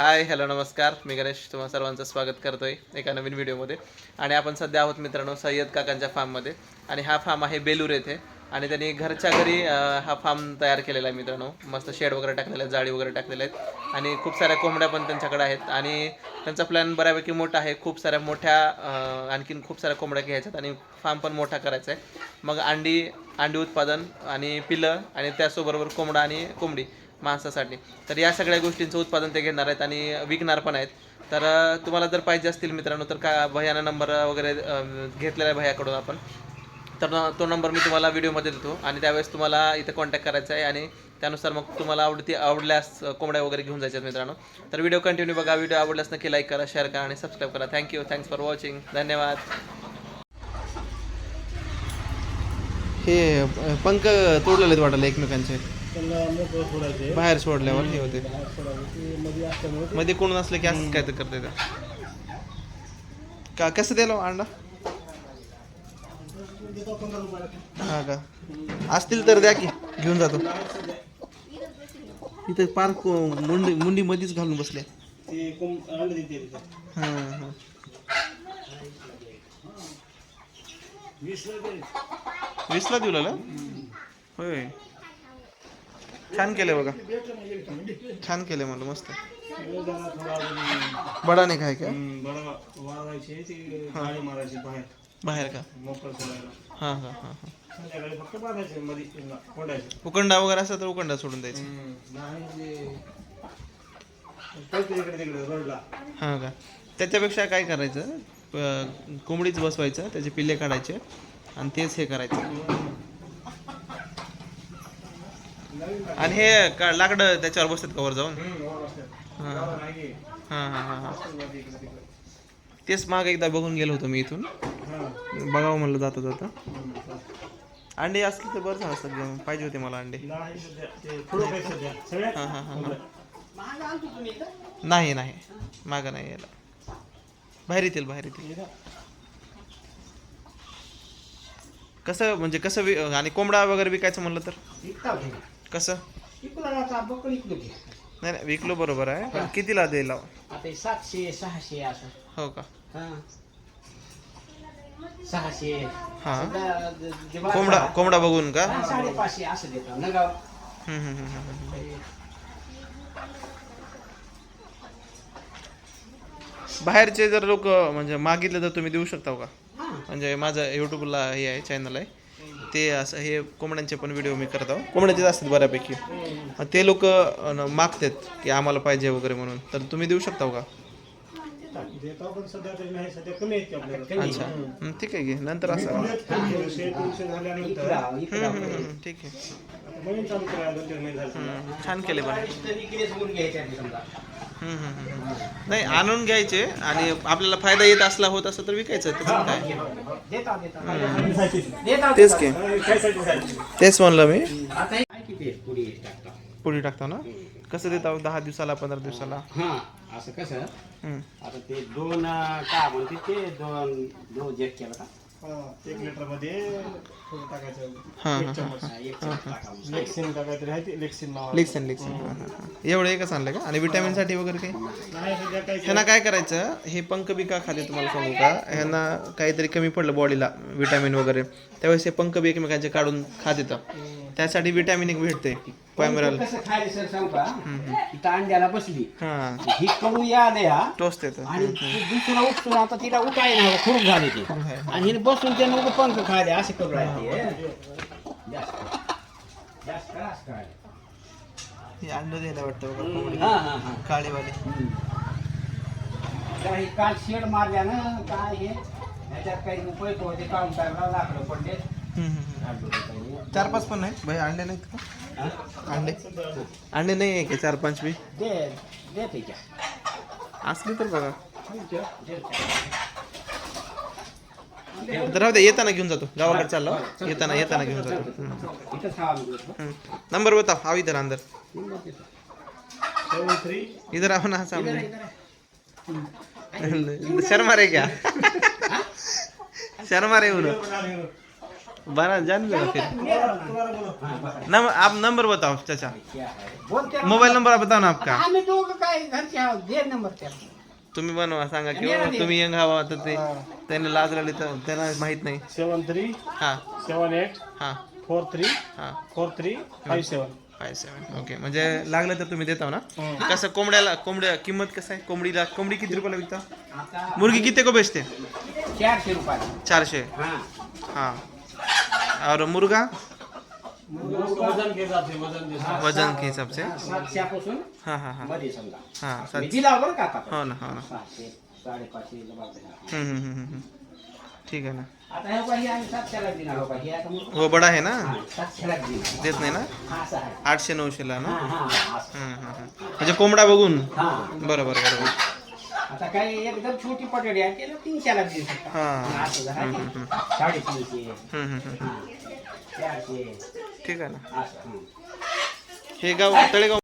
Hi hello नमस्कार. मी गणेश तुम्हा सर्वांचं स्वागत करतोय एका नवीन व्हिडिओमध्ये. आणि आपण सध्या आहोत मित्रांनो सय्यद काकांच्या फार्ममध्ये. आणि हा फार्म आहे बेलूर येथे. आणि त्यांनी घरच्या घरी हा फार्म तयार केलेला आहे मित्रांनो. मस्त शेड वगैरे टाकलेला आहे जाळी वगैरे टाकलेल्या आहेत. आणि खूप साऱ्या कोंबड्या पण त्यांच्याकडे आहेत. आणि त्यांचा प्लॅन बऱ्यापैकी मोठा आहे. खूप साऱ्या मोठ्या आणखीन खूप साऱ्या कोंबड्या घ्यायच्यात. आणि फार्म पण मोठा करायचा आहे मग अंडी अंडी उत्पादन आणि पिलं आणि त्याचबरोबर कोंबडा आणि कोंबडी. माणसासाठी. तर या सगळ्या गोष्टींचं उत्पादन ते घेणार आहेत आणि विकणार पण आहेत. तर तुम्हाला जर पाहिजे असतील मित्रांनो तर का भैयाना नंबर वगैरे घेतलेला आहे भैयाकडून आपण. तर तो नंबर मी तुम्हाला व्हिडिओमध्ये देतो आणि त्यावेळेस तुम्हाला इथं कॉन्टॅक्ट करायचा आहे आणि त्यानुसार मग तुम्हाला आवडती आवडल्यास कोंबड्या वगैरे घेऊन जायच्यात मित्रांनो. तर व्हिडिओ कंटिन्यू बघा. व्हिडिओ आवडल्यास नक्की लाईक करा शेअर करा आणि सबस्क्राईब करा. थँक्यू थँक्स फॉर वॉचिंग धन्यवाद. हे पंख तोडलेले वाटायला एकमेकांचे. त्यांना मोकळं सोडायचे. बाहेर सोडल्यावर हे होते. बाहेर सोडायचे. ते मध्ये असल्यामुळे मध्ये कोण नसलं की असंच काय तर करते का कसं दिलं हो अंडा? देतो पंधरा रुपयाला हा का? असतील तर द्या की घेऊन जातो. इथं पार्क मुंडी मुंडी मध्येच घालून बसले. ते कोंब अंडे देते तिथे. हां हां. वीसला देऊ लागला होय. छान केलं बघा. छान केलं म्हणलं मस्त. बडा नाही काय का हम्म, बरं वाढवायचे ते गाडी मारायची बाहेर. बाहेर का? हां हां हां हां. उकंडा वगैरे असला तर उकंडा सोडून द्यायचं. हां का? त्याच्यापेक्षा काय करायचं? कोंबडीच बसवायचं त्याचे पिल्ले काढायचे. आणि तेच हे करायचं. आणि हे का लाकडं त्याच्यावर बसतात कवर जाऊन. हां. हां हां हां हां. तेच माग एकदा बघून गेलो होतो मी इथून. बघावं म्हणलं जाता जाता. अंडे असले तर बरं झालं सगळं पाहिजे होते मला अंडे. हां हां हां. नाही नाही. मागं नाही यायला. बाहेर येतील बाहेर येतील. कसं म्हणजे कसं वि आणि कोंबडा वगैरे विकायचं म्हणलं तर? कसं? नाही नाही विकलो बरोबर आहे. पण कितीला द्यायला? आता सातशे सहाशे असं. हो का? हा. सहाशे. हां. सध्या ज- जे बाजार कोंबडा कोंबडा बघून का? हा, साडेपाचशे असं देतात नगाव हम्म, हम्म, हम्म, हम्म, हम्म. बाहेरचे जर लोक म्हणजे मागितले तर तुम्ही देऊ शकता का? म्हणजे माझं यूट्यूबला हे आहे चॅनल आहे. ते असं हे कोंबड्यांचे पण व्हिडिओ मी करत आहो. कोंबड्याचेच असतात बऱ्यापैकी. ते लोक मागतात की आम्हाला पाहिजे वगैरे म्हणून. तर तुम्ही देऊ शकता का? अच्छा. ठीक आहे की. नंतर असं ठीक आहे. छान केले पण. हं, हं, हं, हं. नाही आणून घ्यायचे आणि आपल्याला फायदा येत असला होत असं तर विकायचं काय तेच की हा. तेच म्हणलं मी आता हे काय किती आहे? पुडी टाकता पुढे टाकतो ना कसं देता दहा दिवसाला पंधरा दिवसाला हा असं कसं हं. आता ते दोन काय म्हणते ते दोन दोन जेक केलं का हा, एक लिटरमध्ये थोडं टाकायचं. एक चम्मच. एक चमचा टाकावं. लेक्सिन का काहीतरी आहे ते? लेक्सिन नाव लिक्सन लिक्सन एवढं एकच आणलं का? आणि विटॅमिनसाठी वगैरे काही? ह्यांना काय करायचं? हे पंख बी का खाते तुम्हाला सांगू का? ह्यांना काहीतरी कमी पडलं बॉडीला विटॅमिन वगैरे. त्यावेळेस हे पंख बी एकमेकांचे काढून खात येतं. त्यासाठी विटॅमिन एक भेटते. पॅमरल कसं खायला सर सांगू का? इथं अंड्याला बसली. हां. ही कडू या आले टोस्ट येतं. आणि ती दुसरा उठून आता तिला उठाय ना खूप झाले ते. आणि हिने बसून त्यानं उगं पंख खायले असे करू राहते जास्त. जास्त त्रास करायला. हे अंड द्यायला वाटतं बघा कोंबडी. हा हा हा. काळीवाली. जरा हे काल शेड मारल्यानं काय हे? ह्याच्यात काही रुपये होते काढून टाकला लाकडं पडले. हम्म, हम्म, हम्म. चार पाच पण नाहीत भाई अंडे नाहीत का? अंडे. अंडे नाही आहे का? चार पाच बी? दे दे त्याच्या असली तर बघा. तर राहू दे येताना घेऊन जातो. गावाकडे चाललो. येताना येताना घेऊन जातो. नंबर बताओ आओ इधर अंदर इधर आओ ना सामने शर्मा रे क्या? शर्मा रे उन्हें बना जान दो फिर। हाँ. नम आप नंबर बताओ चाचा। क्या? बोल त्याला. मोबाईल नंबर बताओ ना आपका। तुम्ही बनवा सांगा की बाबा तुम्ही यंग हवा तर ते. त्यांना लाज लागली तर त्यांना माहीत नाही. सेवन थ्री हा. सेवन एट हा. फोर थ्री हा. Four three five seven five seven okay म्हणजे लागलं तर तुम्ही देता ना? कसं कोंबड्याला कोंबड्या किंमत कसं आहे? कोंबडीला कोंबडी किती रुपयाला विकता? मुर्गी किती को बेचते चारशे रुपये चारशे. हा. हाँ. और मुर्गा? वजन के हिसाब से। वजन के वजन के हिसाब से सातशेपासून हाँ हाँ हाँ। मध्ये समजा। हाँ मी सात दिला बरं का आता? हो ना हो ना। सहाशे साडेपाचशे जबाबदारी. हम्म, हम्म, हम्म, हम्म. ठीक आहे ना। आता हे बाई आम्ही सातशेला दिला हो बाई. हे आता मग वो बडा आहे ना? हा, सातशेला दिला देत नाही ना? हा असं आहे. आठशे नऊशेला ना? हा हा असं. हम्म, हम्म, हम्म. म्हणजे कोंबडा बघून? हा. बरोबर बरोबर आता काही एकदम छोटी पटडी आहे त्याला तीनशेला देऊ शकता हा. असं साडेतीनशे हम्म, हम्म, हम्म. चारशे ठीक आहे ना असं हं. हे गाव तळेगाव